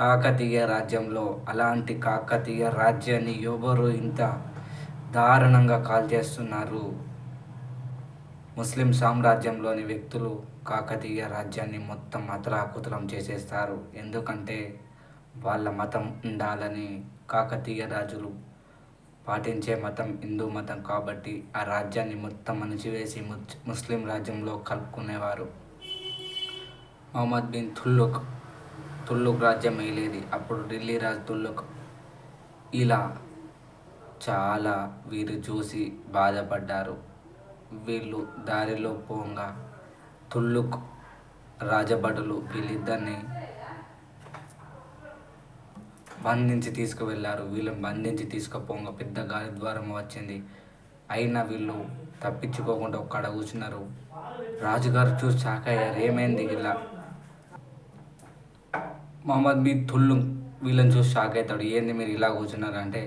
కాకతీయ రాజ్యంలో అలాంటి కాకతీయ రాజ్యాన్ని ఎవరు ఇంత దారుణంగా కాల్చేస్తున్నారు? ముస్లిం సామ్రాజ్యంలోని వ్యక్తులు కాకతీయ రాజ్యాన్ని మొత్తం అతలాకుతలం చేసేస్తారు. ఎందుకంటే వాళ్ళ మతం ఉండాలని కాకతీయ రాజులు పాటించే మతం హిందూ మతం కాబట్టి ఆ రాజ్యాన్ని మొత్తం అణిచివేసి ముస్లిం రాజ్యంలో కలుపుకునేవారు. మహమ్మద్ బిన్ తుల్లుక్ తుళ్ళు రాజ్యం ఏలేది. అప్పుడు ఢిల్లీ రాజు తుల్లుక్ ఇలా చాలా వీరు చూసి బాధపడ్డారు. వీళ్ళు దారిలో పోగా తుల్లుక్ రాజభటులు వీళ్ళిద్దరిని బంధించి తీసుకువెళ్ళారు వీళ్ళని బంధించి తీసుకుపోగా పెద్ద గాలి ద్వారం వచ్చింది. అయినా వీళ్ళు తప్పించుకోకుండా ఒక్కడ కూర్చున్నారు. రాజుగారు చూసి షాక్ అయ్యారు. ఏమైంది ఇలా? మహమ్మద్ బి తుల్లు వీళ్ళని చూసి షాక్ అవుతాడు. ఏంది మీరు ఇలా కూర్చున్నారు అంటే